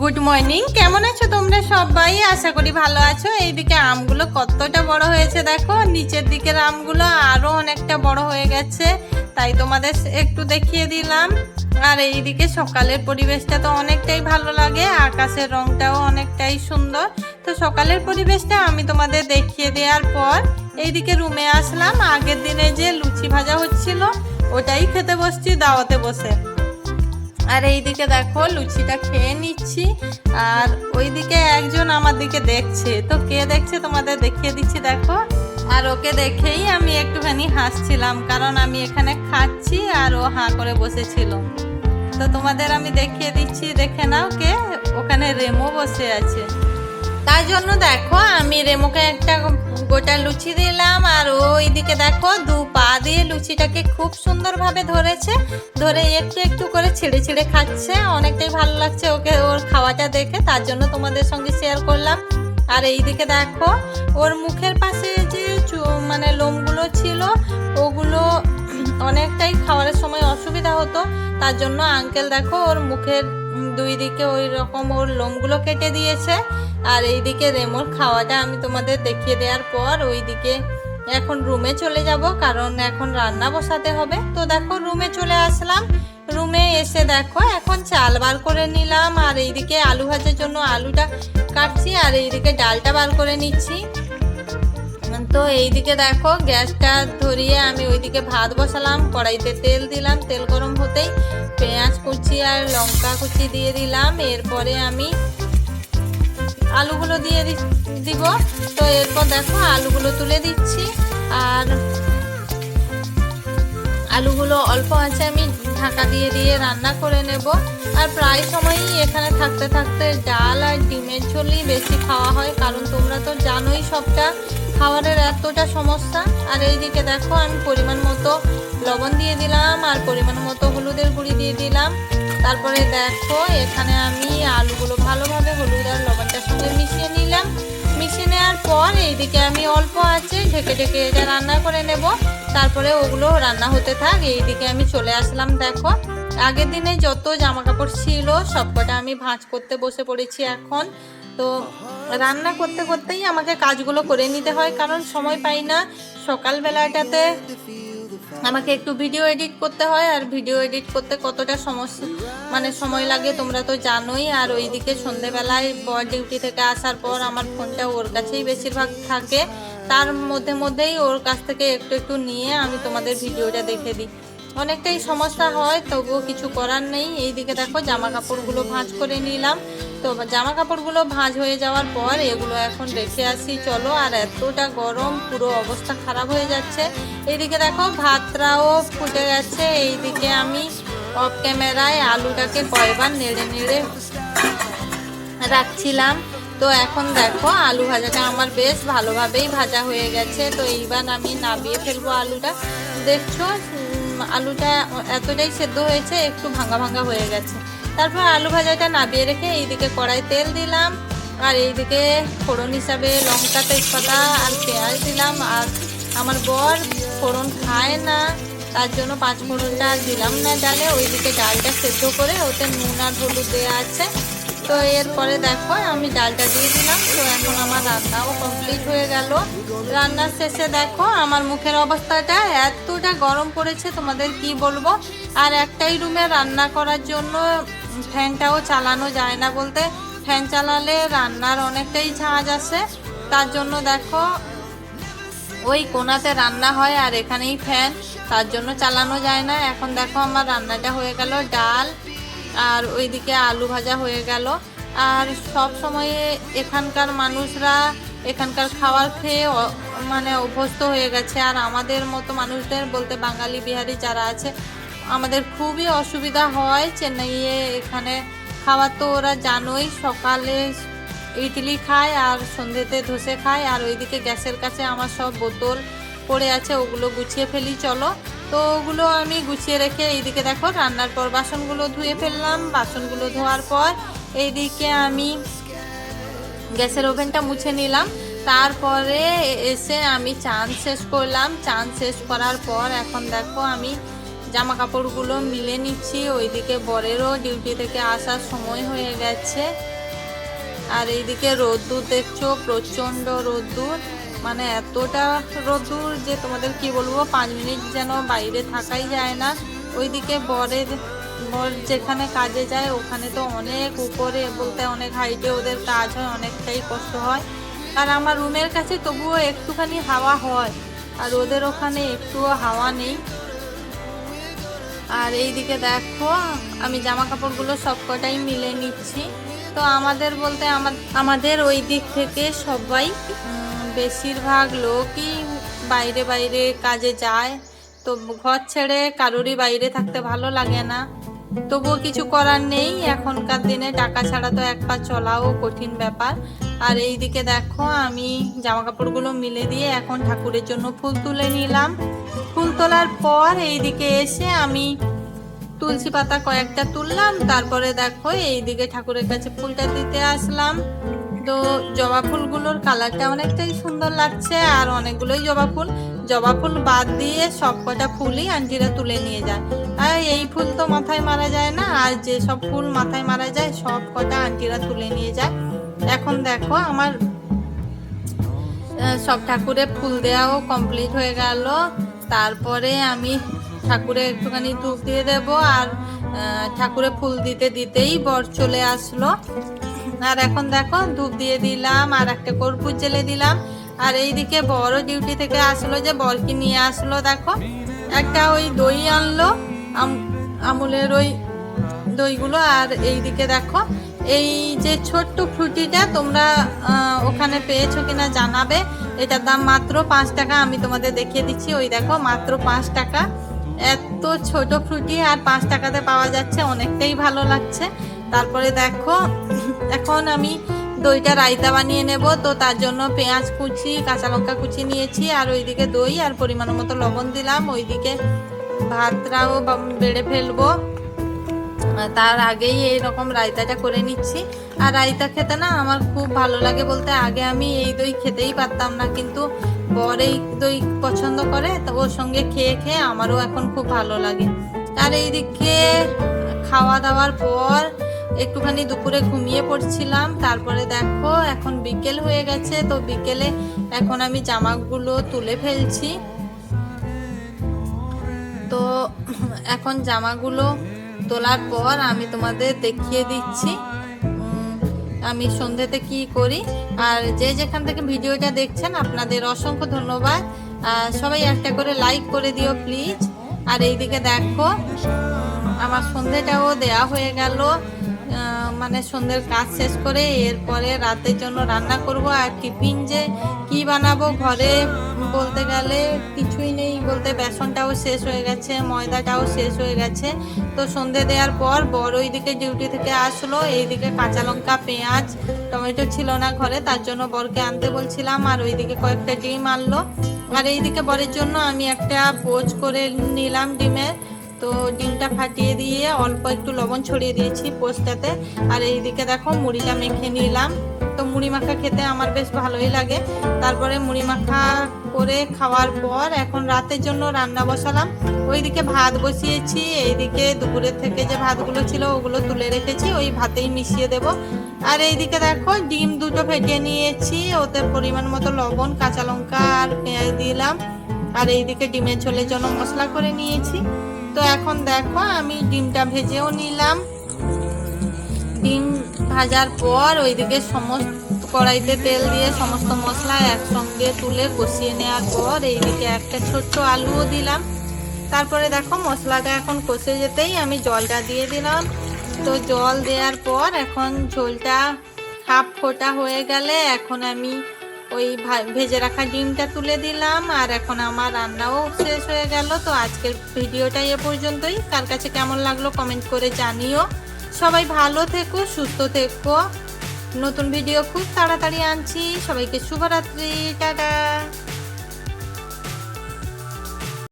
Good morning কেমন আছো তোমরা সবাই? আশা করি ভালো আছো। এইদিকে আমগুলো কতটা বড় হয়েছে দেখো। নিচের দিকের আমগুলো আরও অনেকটা বড় হয়ে গেছে। তাই তোমাদের একটু দেখিয়ে দিলাম। আর এইদিকে সকালের পরিবেশটা তো অনেকটাই ভালো লাগে। আকাশের রংটাও অনেকটাই সুন্দর। তো সকালের পরিবেশটা আমি তোমাদের দেখিয়ে দেওয়ার পর এইদিকে রুমে আসলাম। আগের দিনে যে লুচি ভাজা হচ্ছিল, ওটাই খেতে বসছি, দাওয়াতে বসে। আর এইদিকে দেখো লুচিটা খেয়ে নিচ্ছি। আর ওইদিকে একজন আমার দিকে দেখছে। তো কে দেখছে তোমাদের দেখিয়ে দিচ্ছি, দেখো। আর ওকে দেখেই আমি একটুখানি হাসছিলাম, কারণ আমি এখানে খাচ্ছি আর ও হাঁ করে বসেছিল। তো তোমাদের আমি দেখিয়ে দিচ্ছি, দেখে নাও কে। ওখানে রেমো বসে আছে। তাই জন্য দেখো, আমি রেমোকে একটা গোটা লুচি দিলাম, আর ওইদিকে দেখো, দু পা দিয়ে লুচিটাকে খুব সুন্দরভাবে ধরেছে, ধরে একটু একটু করে ছিঁড়ে ছিঁড়ে খাচ্ছে, অনেকটাই ভালো লাগছে ওকে, ওর খাওয়াটা দেখে, তার জন্য তোমাদের সঙ্গে শেয়ার করলাম। আর এইদিকে দেখো, ওর মুখের পাশে যে মানে লোমগুলো ছিল, ওগুলো অনেকটাই খাওয়ার সময় অসুবিধা হতো, তার জন্য আঙ্কেল দেখো, ওর মুখের দুই দিকে ওই রকম ওর লোমগুলো কেটে দিয়েছে, আর এইদিকে রেমোর খাওয়াটা আমি তোমাদের দেখিয়ে দেওয়ার পর ওই দিকে এখন রুমে চলে যাব, কারণ এখন রান্না বসাতে হবে। তো দেখো, রুমে চলে আসলাম। রুমে এসে দেখো, এখন চাল বার করে নিলাম, আর এইদিকে আলু ভাজার জন্য আলুটা কাটছি, আর এইদিকে ডালটা বার করে নিচ্ছি। তো এইদিকে দেখো, গ্যাসটা ধরিয়ে আমি ওইদিকে ভাত বসালাম, কড়াইতে তেল দিলাম, তেল গরম হতেই পেঁয়াজ কুচি আর লঙ্কা কুচি দিয়ে দিলাম। এরপরে আমি আলুগুলো দিয়ে দিব। তো এরপর দেখো আলুগুলো তুলে দিচ্ছি। আর আলুগুলো অল্প আছে, আমি ঢাকা দিয়ে দিয়ে রান্না করে নেব। আর প্রায় সময়ই এখানে থাকতে থাকতে ডাল আর ডিমের ঝোলই বেশি খাওয়া হয়। কারণ তোমরা তো জানোই সবটা। খাবারের এতটা সমস্যা। আর এইদিকে দেখো, আমি পরিমাণ মতো লবণ দিয়ে দিলাম, আর পরিমাণ মতো হলুদের গুঁড়ি দিয়ে দিলাম। তারপরে দেখো, এখানে আমি আলুগুলো ভালোভাবে হলুদ আর লবণটার সঙ্গে মিশিয়ে নিলাম। মিশিয়ে নেওয়ার পর এইদিকে আমি অল্প আছে, ঢেকে ঢেকে এটা রান্না করে নেব। তারপরে ওগুলো রান্না হতে থাক, এইদিকে আমি চলে আসলাম, দেখো। আগের দিনে যত জামা কাপড় ছিল, সবকটা আমি ভাঁজ করতে বসে পড়েছি এখন। তো রান্না করতে করতেই আমাকে কাজগুলো করে নিতে হয়, কারণ সময় পাই না। সকালবেলাটাতে আমাকে একটু ভিডিও এডিট করতে হয়, আর ভিডিও এডিট করতে কতটা সমস্যা মানে সময় লাগে তোমরা তো জানোই। আর ওইদিকে সন্ধেবেলায় বর ডিউটি থেকে আসার পর আমার ফোনটা ওর কাছেই বেশিরভাগ থাকে। তার মধ্যে মধ্যেই ওর কাছ থেকে একটু একটু নিয়ে আমি তোমাদের ভিডিওটা দেখে দিই। অনেকটাই সমস্যা হয়, তবুও কিছু করার নেই। এইদিকে দেখো জামা কাপড়গুলো ভাঁজ করে নিলাম। তো জামা কাপড়গুলো ভাঁজ হয়ে যাওয়ার পর এগুলো এখন রেখে আসি। চলো, আর এতটা গরম, পুরো অবস্থা খারাপ হয়ে যাচ্ছে। এইদিকে দেখো ভাতটাও ফুটে গেছে। এইদিকে আমি অফ ক্যামেরায় আলুটাকে কয়বার নেড়ে নেড়ে রাখছিলাম। তো এখন দেখো, আলু ভাজাটা আমার বেশ ভালোভাবেই ভাজা হয়ে গেছে। তো এইবার আমি নাবিয়ে ফেলব আলুটা। দেখছ আলুটা এতটাই সেদ্ধ হয়েছে, একটু ভাঙা ভাঙা হয়ে গেছে। তারপর আলু ভাজাটা নাবিয়ে রেখে এইদিকে কড়াই তেল দিলাম, আর এইদিকে ফোড়ন হিসাবে লঙ্কা, তেজপাতা আর পেঁয়াজ দিলাম। আর আমার বর ফোড়ন খায় না, তার জন্য পাঁচ ফোড়নটা দিলাম না ডালে। ওইদিকে ডালটা সেদ্ধ করে ওতে নুন আর হলুদ দেওয়া আছে। তো এরপরে দেখো, আমি ডালটা দিয়ে দিলাম। তো এখন আমার রান্নাও কমপ্লিট হয়ে গেল। রান্নার শেষে দেখো, আমার মুখের অবস্থাটা এতটা গরম পড়েছে, তোমাদের কি বলব? আর একটাই রুমে রান্না করার জন্য ফ্যানটাও চালানো যায় না বলতে ফ্যান চালালে রান্নার অনেকটাই ঝাঁজ আসে তার জন্য দেখো, ওই কোনাতে রান্না হয় আর এখানেই ফ্যান, তার জন্য চালানো যায় না। এখন দেখো আমার রান্নাটা হয়ে গেল ডাল আর ওইদিকে আলু ভাজা হয়ে গেল। আর সব সময়ে এখানকার মানুষরা, এখানকার খাবার খেয়ে মানে অভ্যস্ত হয়ে গেছে। আর আমাদের মতো মানুষদের বলতে বাঙালি বিহারি যারা আছে আমাদের খুবই অসুবিধা হয় চেন্নাইয়ে এখানে খাবার তো ওরা জানোই, সকালে ইডলি খায় আর সন্ধ্যেতে ধসে খায় আর ওইদিকে গ্যাসের কাছে আমার সব বোতল পড়ে আছে, ওগুলো গুছিয়ে ফেলি, চলো। তো ওগুলো আমি গুছিয়ে রেখে এইদিকে দেখো, রান্নার পর বাসনগুলো ধুয়ে ফেললাম। বাসনগুলো ধোয়ার পর এইদিকে আমি গ্যাসের ওভেনটা মুছে নিলাম। তারপরে এসে আমি চান শেষ করলাম। চান শেষ করার পর এখন দেখো আমি জামা কাপড়গুলো মিলে নিচ্ছি। ওইদিকে বরেরও ডিউটি থেকে আসার সময় হয়ে গেছে। আর এইদিকে রোদ্দুর দেখছ, প্রচণ্ড রোদ্দুর। মানে এতটা রোদ্দুর যে তোমাদের কি বলব, পাঁচ মিনিট যেন বাইরে থাকাই যায় না। ওইদিকে বরের, বর যেখানে কাজে যায়, ওখানে তো অনেক উপরে বলতে অনেক হাইটে ওদের কাজ হয়, অনেকটাই কষ্ট হয়। আর আমার রুমের কাছে তবুও একটুখানি হাওয়া হয়। আর ওদের ওখানে একটুও হাওয়া নেই। আর এইদিকে দেখো, আমি জামা কাপড়গুলো সব কটাই মিলে নিচ্ছি। তো আমাদের বলতে আমাদের ওই দিক থেকে সবাই বেশিরভাগ লোকই বাইরে বাইরে কাজে যায়। তো ঘর ছেড়ে কারোরই বাইরে থাকতে ভালো লাগে না। তবুও কিছু করার নেই, এখনকার দিনে টাকা ছাড়া তো এক পা চলাও কঠিন ব্যাপার। আর এইদিকে দেখো, আমি জামা কাপড়গুলো মিলে দিয়ে এখন ঠাকুরের জন্য ফুল তুলে নিলাম। ফুল তোলার পর এইদিকে এসে আমি তুলসী পাতা কয়েকটা তুললাম, তারপরে দেখো এইদিকে ঠাকুরের কাছে ফুলটা দিতে আসলাম। তো জবা ফুলগুলোর কালারটা অনেকটাই সুন্দর লাগছে, আর অনেকগুলোই জবা ফুল। জবা ফুল বাদ দিয়ে সব কটা ফুলই আন্টিরা তুলে নিয়ে যায়। আর এই ফুল তো মাথায় মারা যায় না, আর যে সব ফুল মাথায় মারা যায়, সব কটা আন্টিরা তুলে নিয়ে যায়। এখন দেখো আমার সব ঠাকুরের ফুল দেওয়াও কমপ্লিট হয়ে গেল। তারপরে আমি ঠাকুরে একটুখানি ধূপ দিয়ে দেব আর ঠাকুরে ফুল দিতে দিতেই বর চলে আসলো। আর এখন দেখো ধূপ দিয়ে দিলাম আর একটা কর্পূর জেলে দিলাম। আর এইদিকে বড় ডিউটি থেকে আসলো যে বরকে নিয়ে আসলো, দেখো। একটা ওই দই আনলো, আম- আমুলের ওই দইগুলো। আর এইদিকে দেখো, এই যে ছোট্ট ফ্রুটিটা তোমরা ওখানে পেয়েছ কিনা জানাবে। এটার দাম মাত্র পাঁচ টাকা, আমি তোমাদের দেখিয়ে দিচ্ছি। ওই দেখো, মাত্র পাঁচ টাকা। এত ছোট ফ্রুটি, আর পাঁচ টাকাতে পাওয়া যাচ্ছে, অনেকটাই ভালো লাগছে। তারপরে দেখো, এখন আমি দইটা রায়তা বানিয়ে নেব। তো তার জন্য পেঁয়াজ কুচি, কাঁচা লঙ্কা কুচি নিয়েছি, আর ওইদিকে দই, আর পরিমাণ মতো লবণ দিলাম। ওইদিকে ভাতটাও বেড়ে ফেলব। তার আগেই এই রকম রায়তাটা করে নিচ্ছি। আর রায়তা খেতে না আমার খুব ভালো লাগে বলতে আগে আমি এই দই খেতেই পারতাম না, কিন্তু বর এই দই পছন্দ করে, তো ওর সঙ্গে খেয়ে খেয়ে আমারও এখন খুব ভালো লাগে। আর এইদিকে খাওয়া দাওয়ার পর একটুখানি দুপুরে ঘুমিয়ে পড়ছিলাম, তারপরে দেখো এখন বিকেল হয়ে গেছে, তো বিকেলে এখন আমি জামাগুলো তুলে ফেলছি। তো এখন জামাগুলো তোলার পর আমি তোমাদের দেখিয়ে দিচ্ছি। আমি সন্ধ্যেতে কি করি, আর যে যেখান থেকে ভিডিওটা দেখছেন, আপনাদের অসংখ্য ধন্যবাদ। সবাই একটা করে লাইক করে দিও প্লিজ আর এইদিকে দেখো, আমার সন্ধ্যেটাও দেয়া হয়ে গেল। মানে সন্ধ্যের কাজ শেষ করে এরপরে রাতের জন্য রান্না করব আর টিফিন যে কি বানাবো ঘরে বলতে গেলে কিছুই নেই বলতে বেসনটাও শেষ হয়ে গেছে, ময়দাটাও শেষ হয়ে গেছে। তো সন্ধে দেওয়ার পর বড় ওইদিকে ডিউটি থেকে আসলো, এইদিকে কাঁচা লঙ্কা, পেঁয়াজ, টমেটো ছিল না ঘরে, তার জন্য বরকে আনতে বলছিলাম আর ওইদিকে কয়েকটা ডিম আনলো। আর এইদিকে বরের জন্য আমি একটা পোচ করে নিলাম ডিমের। তো ডিমটা ফাটিয়ে দিয়ে অল্প একটু লবণ ছড়িয়ে দিয়েছি পোস্টটাতে আর এইদিকে দেখো মুড়িটা মেখে নিলাম। তো মুড়ি মাখা খেতে আমার বেশ ভালোই লাগে। তারপরে মুড়ি মাখা করে খাওয়ার পর এখন রাতের জন্য রান্না বসালাম। ওইদিকে ভাত বসিয়েছি, এইদিকে দুপুরের থেকে যে ভাতগুলো ছিল ওগুলো তুলে রেখেছি, ওই ভাতেই মিশিয়ে দেব। আর এইদিকে দেখো ডিম দুটো ফেটিয়ে নিয়েছি, ওতে পরিমাণ মতো লবণ, কাঁচা লঙ্কা আর পেঁয়াজ দিলাম। আর এইদিকে ডিমের ঝোলের জন্য মশলা করে নিয়েছি। তো এখন দেখো, আমি ডিমটা ভেজেও নিলাম। ডিম ভাজার পর ওইদিকে সমস্ত কড়াইতে তেল দিয়ে সমস্ত মশলা একসঙ্গে তুলে কষিয়ে নেওয়ার পর এইদিকে একটা ছোট্ট আলুও দিলাম। তারপরে দেখো, মশলাটা এখন কষে যেতেই আমি জলটা দিয়ে দিলাম। তো জল দেওয়ার পর এখন ঝোলটা হাফ ফোটা হয়ে গেলে এখন আমি ওই ভেজে রাখা ডিমটা তুলে দিলাম আর এখন আমার রান্নাও শেষ হয়ে গেল। তো আজকের ভিডিওটা এ পর্যন্তই। কার কাছে কেমন লাগল কমেন্ট করে জানিও। সবাই ভালো থেকো, সুস্থ থেকো। নতুন ভিডিও খুব তাড়াতাড়ি আনছি। সবাইকে শুভরাত্রি। টাটা।